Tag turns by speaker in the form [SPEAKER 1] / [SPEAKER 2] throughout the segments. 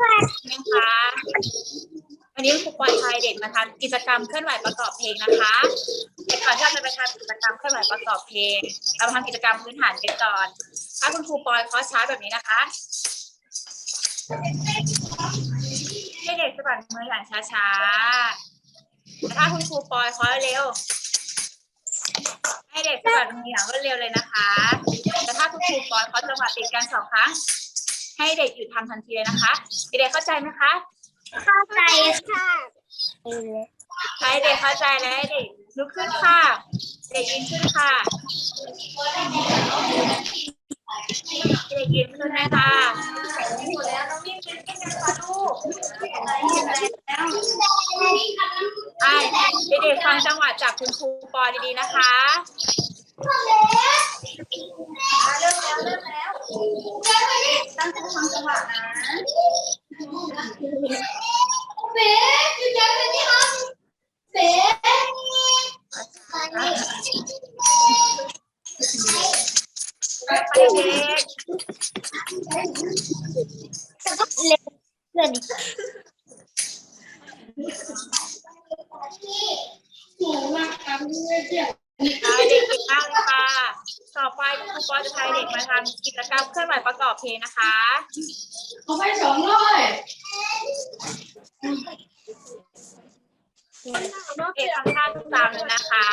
[SPEAKER 1] นะคะวันนี้ครูปอยชายเด็กมาทำกิจกรรมเคลื่อนไหวประกอบเพลงนะคะแต่ก่อนที่เราจะไปทำกิจกรรมเคลื่อนไหวประกอบเพลง เราทำกิจกรรมพื้นฐานกันก่อน ถ้าคุณครูปอยเคอช้าแบบนี้นะคะให้เด็กสะบัดมืออย่างช้าๆแต่ถ้าคุณครูปอยเคอเร็ว ให้เด็กสะบัดมืออย่างรวดเร็วเลยนะคะ แต่ถ้าคุณครูปอยเคอจังหวะติดกันสองครั้ง ให้เด็กหยุดทำทันทีเลยนะคะเด็กๆเข้าใจไหมคะ
[SPEAKER 2] เข้าใจค่ะ
[SPEAKER 1] ให้เด็กเข้าใจแล้วให้เด็กลุกขึ้นค่ะ เด็กยืนขึ้นค่ะ เด็กยืนขึ้นนะคะหมดแล้วน้องนิ่มยืนขึ้นนะคะลูกไอ้เด็กๆฟังจังหวะจากคุณครูปอดีๆนะคะ เริ่มแล้วเริ่มแล้วตั้งใจฟังจังหวะนะ
[SPEAKER 2] เบ๊อยู่ใจเป็นที่ห้องเบ๊
[SPEAKER 1] เด็ก
[SPEAKER 2] เล็กเกินหนูมาทำเรื่อง
[SPEAKER 1] ๆอ่าเด็กเก่งมากเลยค่ะ ต่อไปครูปอจะพาเด็กมาทำกิจกรรมเคลื่อนไหวประกอบเพลงนะคะ
[SPEAKER 2] เขาไปสองร้อย
[SPEAKER 1] เด็กทำท่าตามเลยนะคะ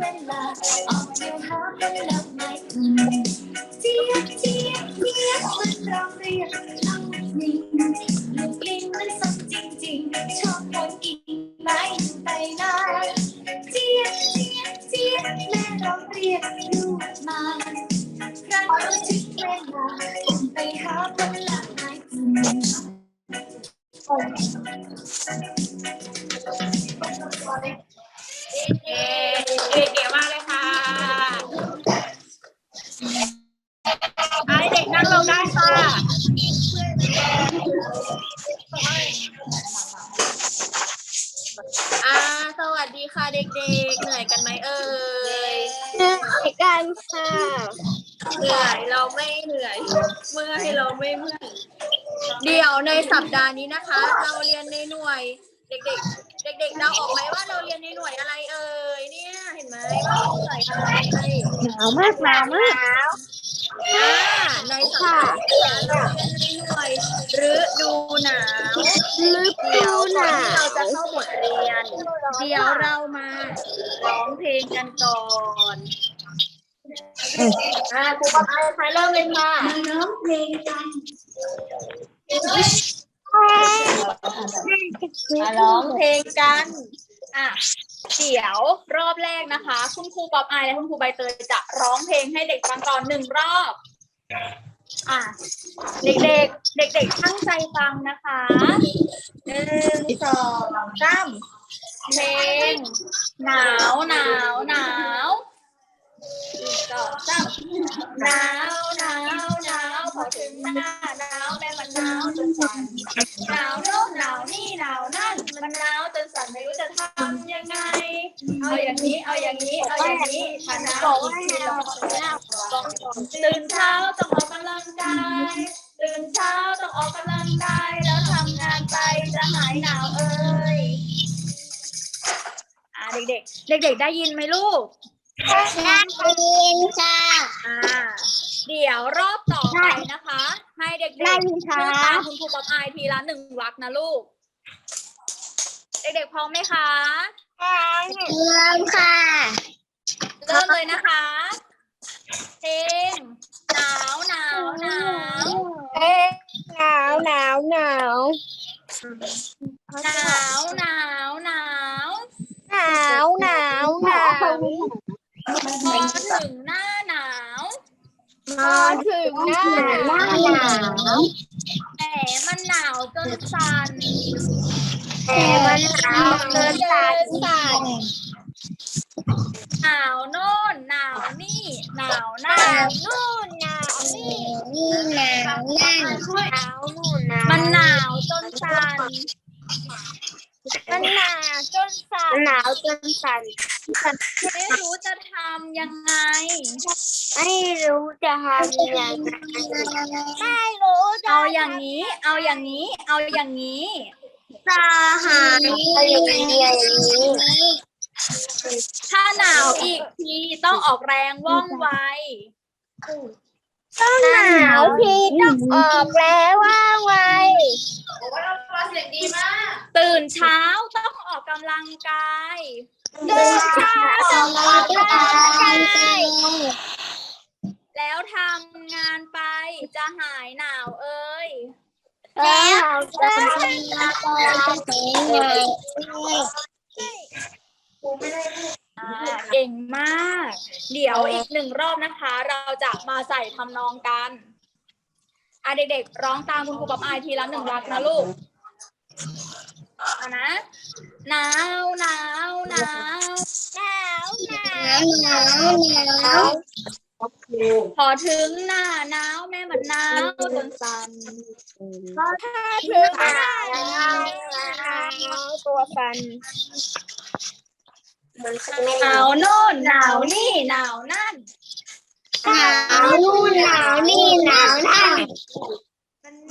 [SPEAKER 2] เวลาออกเที่ยวหาผลไกันค่ะ
[SPEAKER 1] เหนื่อยเราไม่เหนื่อย เมื่อยเราไม่เมื่อยเดี๋ยวในสัปดาห์นี้นะคะ เราเรียนในหน่วย เด็ก ๆ เด็ก ๆเดาออกไหมว่าเราเรียนในหน่วยอะไรเอ่ยเนี่ยเห็นไหมว่าหน่วยอะไร
[SPEAKER 2] หนาวมากหนาวมาก
[SPEAKER 1] อ่าในสัปดาห์นี้เราเรียนในหน่วยฤดูหนาว
[SPEAKER 2] ลึก
[SPEAKER 1] เดี๋ยว
[SPEAKER 2] ห
[SPEAKER 1] ก่อน
[SPEAKER 2] นา
[SPEAKER 1] ที่เรา
[SPEAKER 2] ว
[SPEAKER 1] จะเข้าบทเรียน เดี๋ยวเรามาร้องเพลงกันก่อน อ่าครูกับไอ้ใครเริ่มเลยค่ะ
[SPEAKER 2] น้องเพลงกัน
[SPEAKER 1] มาร้องเพลงกันอะเดี๋ยวรอบแรกนะคะ คุณครูป๊อปอายและคุณครูใบเตยจะร้องเพลงให้เด็กฟังก่อนหนึ่งรอบอะเด็กๆ เด็กๆตั้งใจฟังนะคะหนึ่งสองสามเพลงหนาวหนาวหนาว สองสามหนาวหนาวหนาวพอถึงหน้าหนาวแม่มันหนาวจนสั่นหนาวโน่นหนาวนี่หนาวนั่นมันหนาวจนสั่นไม่รู้จะทำยังไง เอาอย่างนี้เอาอย่างนี้เอาอย่างนี้ถ้าหนาวอีกทีเราตื่นเช้าต้องออกกำลังกายตื่นเช้าต้องออกกำลังกายแล้วทำงานไปจะหายหนาวเอ่ยอ่าเด็กๆ เด็ก ๆ ได้ยินไหมลูก
[SPEAKER 3] ได้ยินค่ะ
[SPEAKER 1] อ่าเดี๋ยวรอบต่อไปนะคะ ให้เด็กๆ
[SPEAKER 3] ได้ยินค่ะ
[SPEAKER 1] พูดตามคุณครูป๊อปอายทีละหนึ่งวรรคนะลูก เด็กๆพร้อมไหมคะ
[SPEAKER 3] เริ่มค่ะ
[SPEAKER 1] เริ่มเลยนะคะเพลงหนาวหนาวหนาว
[SPEAKER 3] เอ๊ะหนาวหนาวหนาว
[SPEAKER 1] หนาวหนาวหนาว
[SPEAKER 3] หนาวหนาวหนาว
[SPEAKER 1] พอถึงหน้าหนาว
[SPEAKER 3] มาถึงหน้าหนาวหนาว
[SPEAKER 1] แต่มันหนาวจนสั่น
[SPEAKER 3] แต่มันหนาวเกินสั่นสั่น
[SPEAKER 1] หนาวโน่นหนาวนี่หนาว
[SPEAKER 3] ห
[SPEAKER 1] นั่
[SPEAKER 3] นาวนนู่นหนาวนี่นี่หนาวนั่นหนาวนู่นหนาว
[SPEAKER 1] มันหนาวจนสั่น
[SPEAKER 3] มันหนาวจนสั่นหนาวจนสั่น
[SPEAKER 1] ไม่รู้จะทำยังไง
[SPEAKER 3] ไม่รู้จะทำยังไงไม่รู้จะ
[SPEAKER 1] เอาอย่างนี้ เอาอย่างนี้ เอาอย่างนี้
[SPEAKER 3] จะหายอะไรอย่างนี้
[SPEAKER 1] ถ้าหนาวอีกทีต้องออกแรงว่องไว
[SPEAKER 3] ต้องหนาวพี่ต้องออกแล้วว่างไว
[SPEAKER 1] ตื่นเช้าต้องออกกำลังกาย
[SPEAKER 3] เดินช้าต้องออกกำลังกาย
[SPEAKER 1] แล้วทำงานไปจะหายหนาวเอ้ย
[SPEAKER 3] แล้วจะทำอะไรเป็นไง
[SPEAKER 1] อ่าเก่งมาก เดี๋ยวอีกหนึ่งรอบนะคะ เราจะมาใส่ทำนองกันอะเด็กๆ ร้องตามคุณครูป๊อปอายทีละหนึ่งรักนะลูกเอานะหนาวหนาวหนาว
[SPEAKER 3] หนาวหนาวหนาวหนาว
[SPEAKER 1] พอถึงหน้าหนาวแม่มันหนาวจนสั่น
[SPEAKER 3] ถ้าถึงหน้าหนาวหน
[SPEAKER 1] หนาวโน่นหนาวนี่หนาวนั่น
[SPEAKER 3] หนาวนู่นหนาวนี่หนาวนั่น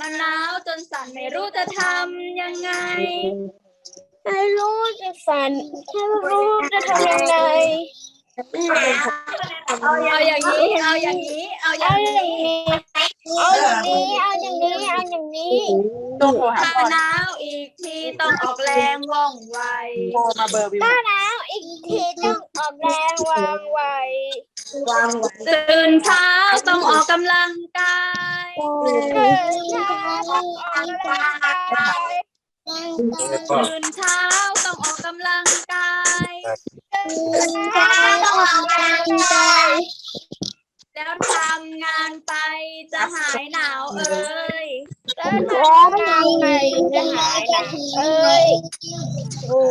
[SPEAKER 1] มันหนาวจนสั่นไม่รู้จะทำยังไง
[SPEAKER 3] ไม่รู้จะสั่นไม่รู้จะทำยังไง
[SPEAKER 1] เอาอย่างนี้ เอาอย่างนี้ เอาอ
[SPEAKER 3] เอา
[SPEAKER 1] ย่าง
[SPEAKER 3] อย่า
[SPEAKER 1] นี้
[SPEAKER 3] งนี้ เอาอย่างนี้เอาอย่างนี้เอาอย่างนี้
[SPEAKER 1] ถ้าหนาวอีกทีต้องออกแรงว่องไว
[SPEAKER 3] ถ้าหนาวอีกทีต้องออกแรงวางไว
[SPEAKER 1] ตื่นเช้าต้องออกกำลังกาย
[SPEAKER 3] เดินช้าต้องออกกำลังกาย
[SPEAKER 1] ตื่นเช้าต้องออกกำลังกาย
[SPEAKER 3] ช้าต้องออกกำลังกาย
[SPEAKER 1] แล้วทำงานไปจะหายหนาวเอ้ย
[SPEAKER 3] เดินช้าทำไงจะหายหนาวเอ้ย
[SPEAKER 1] โอ้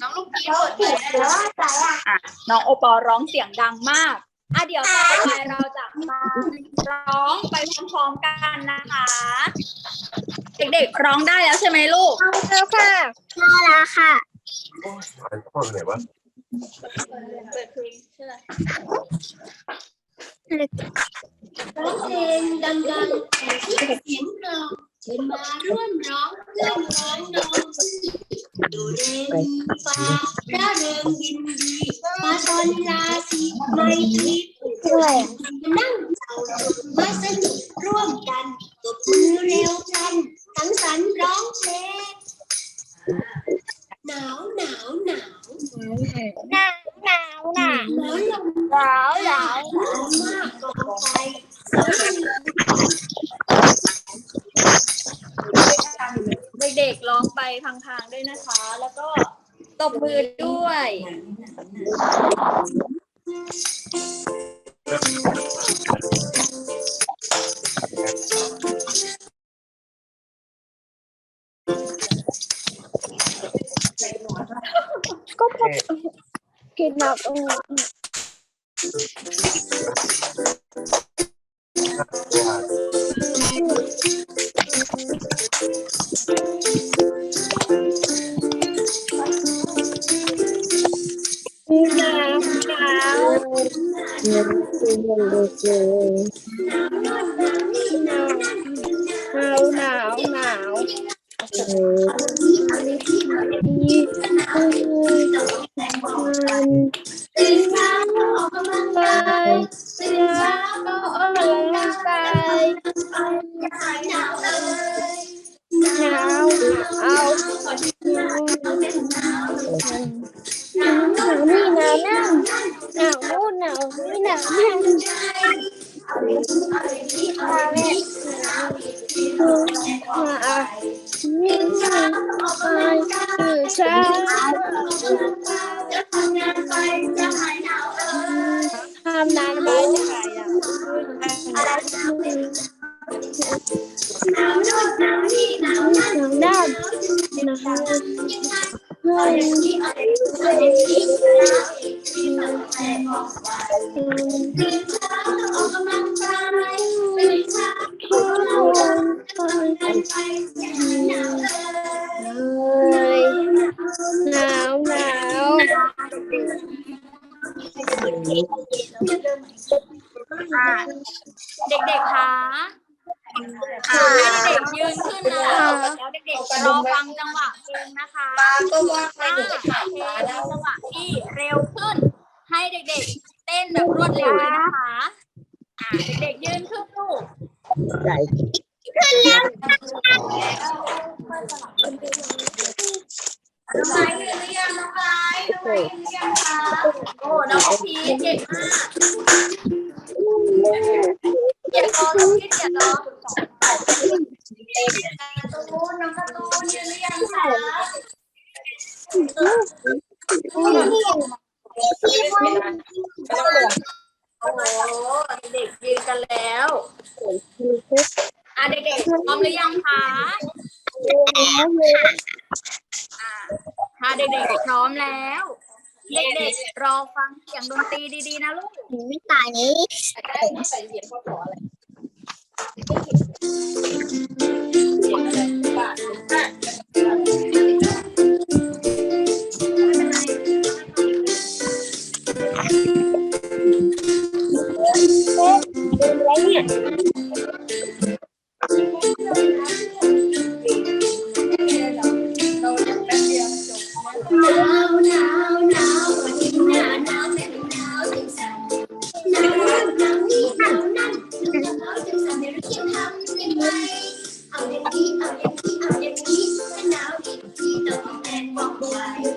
[SPEAKER 1] น้องลูกพีเปิดเลยนะคะอะน้องโอปอร้องเสียงดังมากอะเดี๋ยวต่อไปเราจะมาร้องไปพร้อมๆกันนะคะ เด็กๆร้องได้แล้วใช่ไหมลูก
[SPEAKER 3] เอาแล้วค่ะมาแล้วค่ะ
[SPEAKER 4] พ่อไปไหนวะ
[SPEAKER 1] เปิดเพลงใช่ไหม
[SPEAKER 2] ร้องเพลงดังๆแต่เสียงกรองเชิญมาร่วมร้องเพื่อนร้องน้องดูเรมีฟ้าร่าเริงยินดีมาตอนราศีไม่ทิพย์
[SPEAKER 3] ด้วย
[SPEAKER 2] นั่งเศร้ามาสนุกร่วม มานี่ไป
[SPEAKER 1] ตื่
[SPEAKER 3] นเช้า
[SPEAKER 1] แล้วเด็กๆรอฟังจังหวะเพลงนะคะถ้าเพลงจังหวะที่เร็วขึ้น ให้เด็กๆ เต้นแบบรวดเร็วเลยนะคะอะเด็กๆยืนขึ้นลูกขึ้นแล้วน้องไม้ยืนหรือยังน้องไม้น้องไม้ยืนหรือยังคะโอ้น้องพีชเก่งมาก อย่ารอน้องพีชอย่ารอการ์ตูนน้องการ์ตูนยืนหรือยังคะโอ้โหเด็กยืนกันแล้วอะเด็กๆพร้อมหรือยังคะอะถ้าเด็กๆพร้อมแล้ว เด็กๆรอฟังเสียงดนตรีดีๆนะลูก
[SPEAKER 3] ไม่ตายนี้
[SPEAKER 1] ใส่เสียงพ่อ
[SPEAKER 2] ขออะไรเรา 不玩皮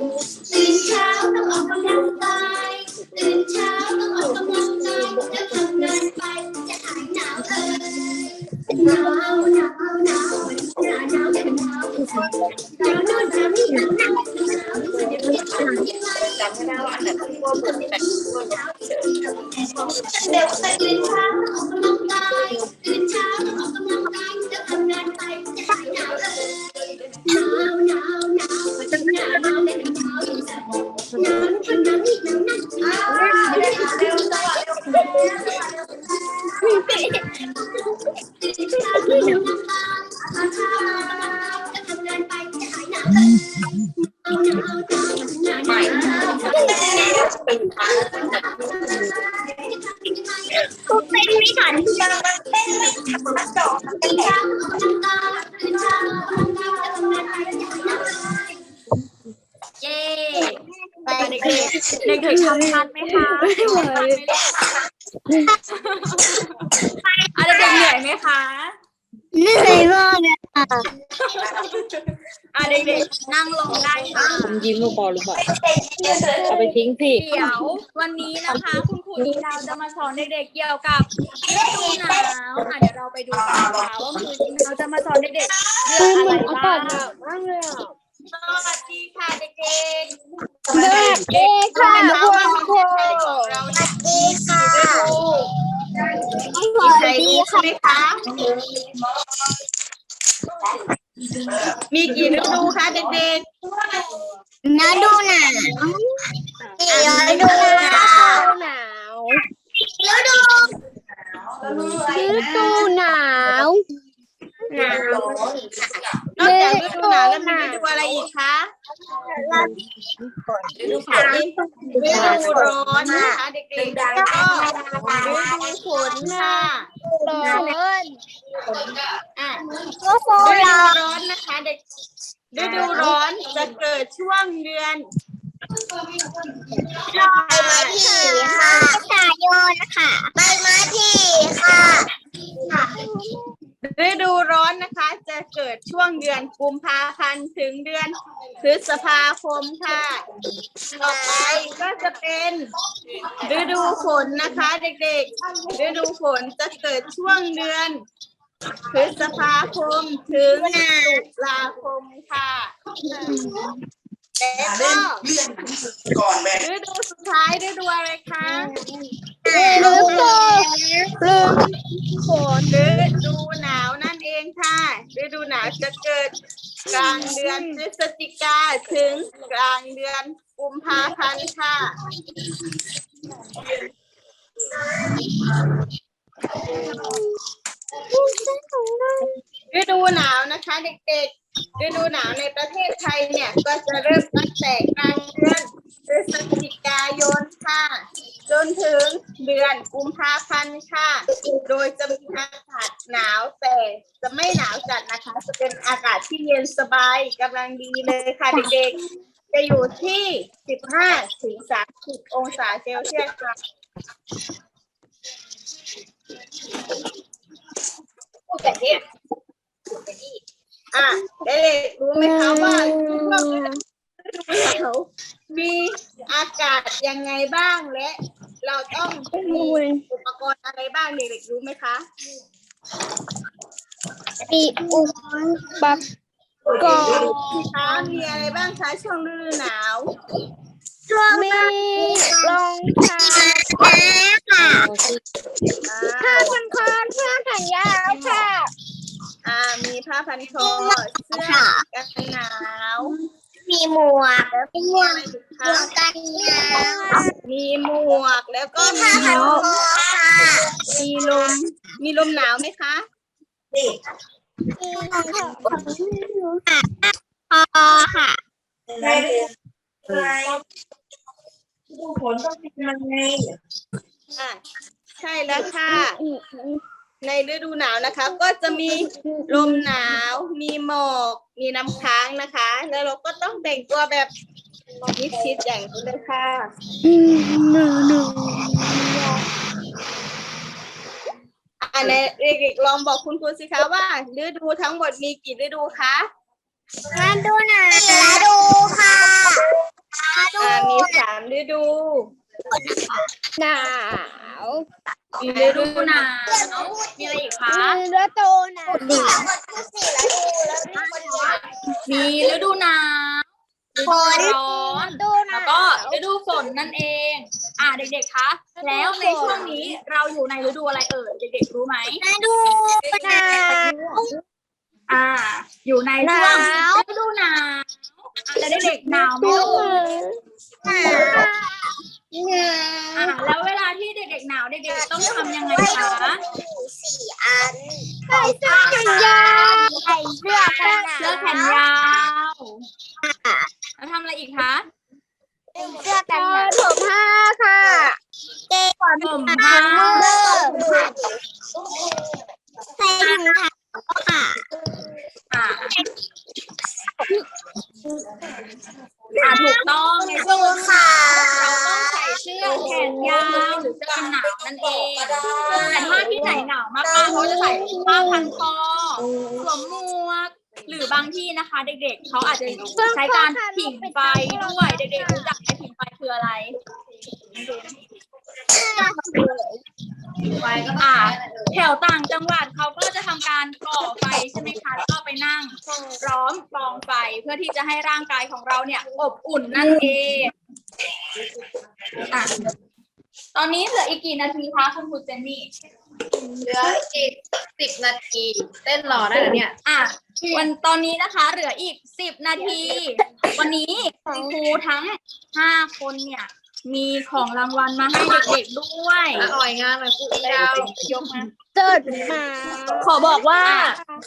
[SPEAKER 2] เป็น
[SPEAKER 3] ไม่ทันยังมันเต้นไม่ทันมา
[SPEAKER 2] นเช้าออกกำลังกายตื่นเช้าออกกำลังกายทำงานไปจะหายหนาวเย้
[SPEAKER 1] เด็กๆทำทันไหมคะทำทันไหมลูกอะเด็กๆเหนื่อยไหมคะ
[SPEAKER 3] เหนื่อยมากเลยค่ะ
[SPEAKER 1] อะเด็กๆนั่งลงได้ค่ะ
[SPEAKER 5] ยิ้มลูกบอลหรือเปล่าเอาไปทิ้งสิ
[SPEAKER 1] เดี๋ยววันนี้นะคะ คุณครูอีดาวจะมาสอนเด็กๆเกี่ยวกับฤดูหนาวอะเดี๋ยวเราไปดูกันนะคะว่าคุณครูอีดาวจะมาสอนเด็กๆเรื่องอะไร
[SPEAKER 3] อา
[SPEAKER 1] บ้ากา
[SPEAKER 3] ศหนางวมากเลยอะ
[SPEAKER 1] สวัสดีค่ะเด็กๆ
[SPEAKER 3] สวัสดีค่ะคุณครู
[SPEAKER 1] เรา
[SPEAKER 3] สวัสดีค่ะ
[SPEAKER 1] สวัสดีค่ะไหมคะมีกี่ฤดูคะเด็ก
[SPEAKER 3] นาดูหนาวเดี๋ยวดูหนาวหนาวแล้วดูฤดูหนาวหนาว
[SPEAKER 1] ๆน้
[SPEAKER 6] อกจากฤดูหนาวแล้วมีฤดูอะไรอีกคะฤดูฝนฤดูร้อนนะคะเด็กๆแล้วก็ฤดูฝนค่ะ
[SPEAKER 7] ร้อน
[SPEAKER 6] อะ
[SPEAKER 7] ก็โฟ
[SPEAKER 6] ฤดู
[SPEAKER 7] ลา
[SPEAKER 6] ร้อนนะคะเด็ก ฤดูร้อนจะเกิดช่วงเดือนใบไม้ผลิ
[SPEAKER 7] ค่ะสายนค่ะใบไม้ผลิค่ะ
[SPEAKER 6] ฤดูร้อนนะคะ จะเกิดช่วงเดือนกุมภาพันธ์ถึงเดือนพฤษภาคมค่ะ ต่อไปก็จะเป็นฤดูฝนนะคะ เด็กๆ ฤดูฝนจะเกิดช่วงเดือน พฤษภาคมถึงตุลาคมค่ะแล้วก็
[SPEAKER 8] ก่อนแม่
[SPEAKER 6] ฤดูสุดท้ายฤดูอะไรคะ
[SPEAKER 7] ฤดูฤดูฝน
[SPEAKER 6] ฤดูหนาวนั่นเองค่ะฤดูหนาวจะเกิดกลางเดือนพฤศจิกาถึงกลางเดือนกุมภาพันธ์ค่ะ ฤดูหนาวนะคะเด็กๆฤดูหนาวในประเทศไทยเนี่ยก็จะเริ่มตั้งแต่กลางเดือนพฤศจิกายนค่ะจนถึงเดือนกุมภาพันธ์ค่ะ โดยจะมีอากาศหนาวแต่จะไม่หนาวจัดนะคะ จะเป็นอากาศที่เย็นสบายกำลังดีเลยค่ะเด็กๆ จะอยู่ที่ 15ถึง30 องศาเซลเซียสค่ะ พูดแบบนี้อะเด็กๆรู้ไหมคะว่าช่วงฤดูหนาวมีอากาศยังไงบ้างและ เราต้องมีอุปกรณ์อะไรบ้างเด็กๆรู้ไหมคะ
[SPEAKER 7] ปีอุปักกอ
[SPEAKER 6] คะมีอะไรบ้างคะช่วงฤดูหนาว
[SPEAKER 7] มีรองเท้าค่ะ
[SPEAKER 6] อ่า
[SPEAKER 7] ผ้าพันคอเสื้อแขนยาวค่ะ
[SPEAKER 6] อ่ามีผ้าพันคอเสื้อกันหนาว
[SPEAKER 7] มีหมวก
[SPEAKER 6] แล้วมีอะไรอีกคะ
[SPEAKER 7] กันหนาว
[SPEAKER 6] มีหมวกแล้วก็มี
[SPEAKER 7] ผ้าพัน
[SPEAKER 6] ล
[SPEAKER 7] ค
[SPEAKER 6] ม
[SPEAKER 7] อค่ะ
[SPEAKER 6] มีลมมีลมหนาวไหมคะ
[SPEAKER 7] มีรองเท้าคอค่ะ
[SPEAKER 9] ฝนต้องเป็นยังไง
[SPEAKER 6] อะใช่แล้วค่ะ ในฤดูหนาวนะคะ ก็จะมีลมหนาว มีหมอก มีน้ำค้างนะคะ แล้วเราก็ต้องแต่งตัวแบบมิดชิดอย่างนี้เลยค่ะอ่าในเด็กๆลองบอกคุณครูสิคะว่าฤดูทั้งหมดมีกี่ฤดูคะ
[SPEAKER 7] ฤดูหนาวฤดูค่ะฤดู
[SPEAKER 6] อ่ามีสามฤดู
[SPEAKER 7] หนาว
[SPEAKER 6] มีฤดูหนาวมีอะไรอีกคะ
[SPEAKER 7] มีฤดูหนาว
[SPEAKER 6] มีฤดูหนาวฤดูร้อน
[SPEAKER 7] ฤดูหนา
[SPEAKER 6] แล้ว
[SPEAKER 7] ว
[SPEAKER 6] ก็ฤดูฝนนั่นเอง อ่าเด็กๆคะแล้วในช่วงนี้เราอยู่ในฤดูอะไรเอ่ยเด็กๆรู้ไหม
[SPEAKER 7] ฤดูหนาว
[SPEAKER 6] อ่า อยู่ในช่วง
[SPEAKER 7] หนาว
[SPEAKER 6] ฤดูหนาว อะแต่เด็กๆหนาวไหมลูก
[SPEAKER 7] หนาวหนาว
[SPEAKER 6] อ่าแล้วเวลาที่เด็กๆหนาวเด็กๆต้องทำยังไงคะ
[SPEAKER 7] สี่อันใส่เสื้อแขนยาวใส่เสื้อแขน
[SPEAKER 6] เสื้อแขนยาวแล้วทำอะไรอีกคะ
[SPEAKER 7] เสื้อแขนยาวผมผ้าค่ะเกง
[SPEAKER 6] ผมผ้า
[SPEAKER 7] ใส่ถุงเท้าค่ะ
[SPEAKER 6] อ่าอ่าถูกต้องในช่วงฤดูหนาวเราต้องใส่เสื้อแขนยาวหรือเสื้อกันหนาวนั่นเองแต่ถ้าที่ไหนหนาวมากๆเขาจะใส่ผ้าพันคอสวมหมวก หรือบางที่นะคะ เด็กๆเขาอาจจะใช้การผิงไฟด้วยเด็กๆรู้จักไหมผิงไฟคืออะไร ไฟก็อ่าแถวต่างจังหวัดเขาก็จะทำการก่อไฟใช่ไหมคะแล้วก็ไปนั่งร้อมกองไฟเพื่อที่จะให้ร่างกายของเราเนี่ย อบอุ่นนั่นเองอะตอนนี้เหลืออีกกี่นาทีคะคุณครูเจนนี่
[SPEAKER 5] เหลืออีกสิบนาที เต้นรอได้เหรอเนี่ย
[SPEAKER 6] อะวันตอนนี้นะคะ เหลืออีกสิบนาที วันนี้คุณครูทั้งห้าคนเนี่ย มีของรางวัลมาให้เด็กๆด้วย
[SPEAKER 5] อะอ่อยงานหน่อยครูอีดาวย
[SPEAKER 6] กมา
[SPEAKER 7] เกิดมา
[SPEAKER 6] ขอบอกว่า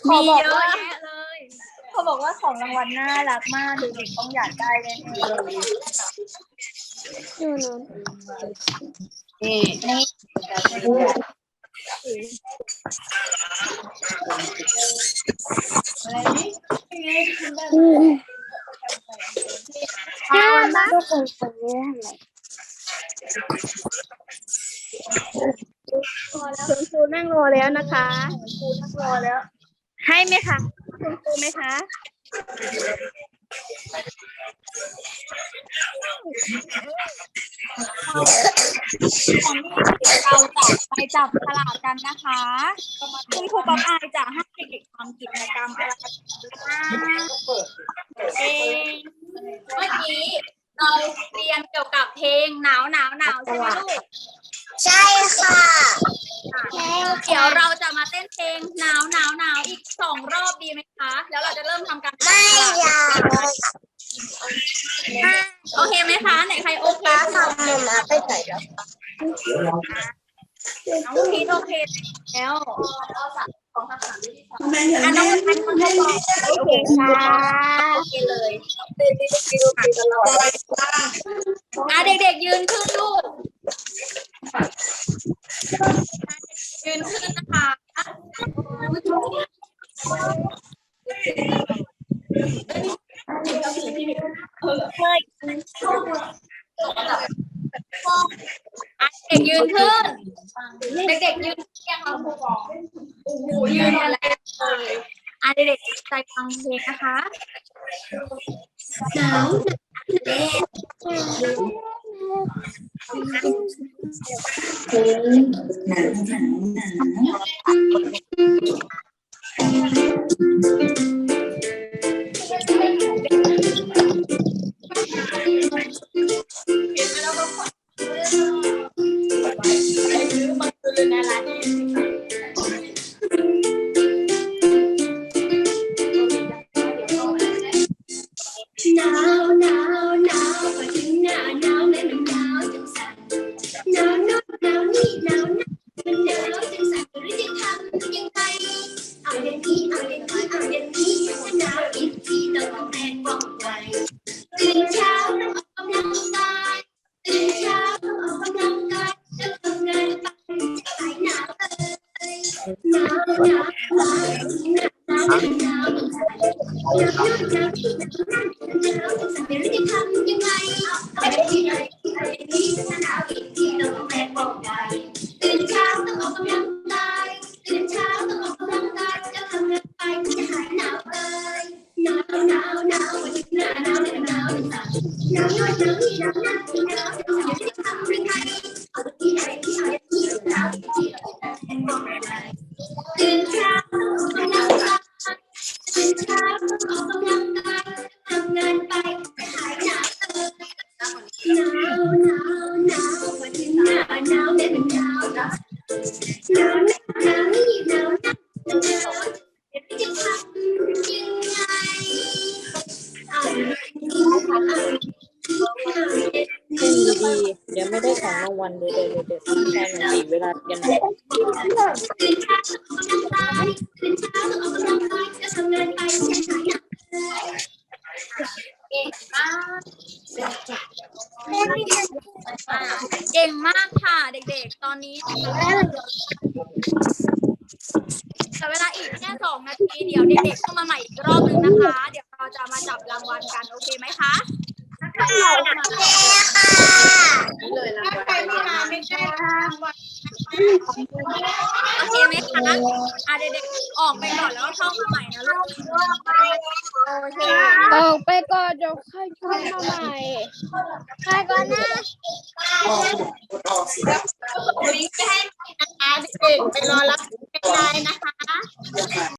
[SPEAKER 7] ขอ
[SPEAKER 6] มี
[SPEAKER 7] บอก
[SPEAKER 6] เยอะ
[SPEAKER 7] ว่า
[SPEAKER 6] แยะเลย
[SPEAKER 2] เขาบอกว่าของรางวัลน่ารักมากเด็กๆต้องอยากได้เลย
[SPEAKER 6] นู่นนู่น
[SPEAKER 5] นี่นี่
[SPEAKER 6] ห้ามาทุกคนคนนี้ทำไร คุณครูนั่งรอแล้วนะคะ
[SPEAKER 2] ครูนั่งรอแล้ว
[SPEAKER 6] ให้ไหมคะคุณครูไหมคะ
[SPEAKER 2] เราจะไปจับฉลากกันนะคะคุณครูป๊อปอายจะให้เด็กๆทำกิจกรรมอะไรบ้างเองเมื่อกี้ เราเรียนเกี่ยวกับเพลงหนาวหนาวหนาวใช่ไหมลูก
[SPEAKER 7] ใช่ค่ะ
[SPEAKER 2] เดี๋ยวเราจะมาเต้นเพลงหนาวหนาวหนาวอีกสองรอบดีไหมคะ แล้วเราจะเริ่มทำการ
[SPEAKER 7] ไม่อยาก
[SPEAKER 2] โอเคไหมคะ ไหนใครโอเค
[SPEAKER 7] ทำหนูมาไปไหนแล้ว
[SPEAKER 2] น้องพีทโอเคแล้ว อะน้องพันคนให้บอก
[SPEAKER 6] โอเคค่ะ
[SPEAKER 2] โอเคเลยอะเด็กๆยืนขึ้นลูกยืนขึ้นนะคะอะเด็กยืนขึ้น เด็กๆยืนเที่ยงเราครูบอกโอ้โหยืนมาแล้วเลยอะเด็กๆใจังเพลงนะคะ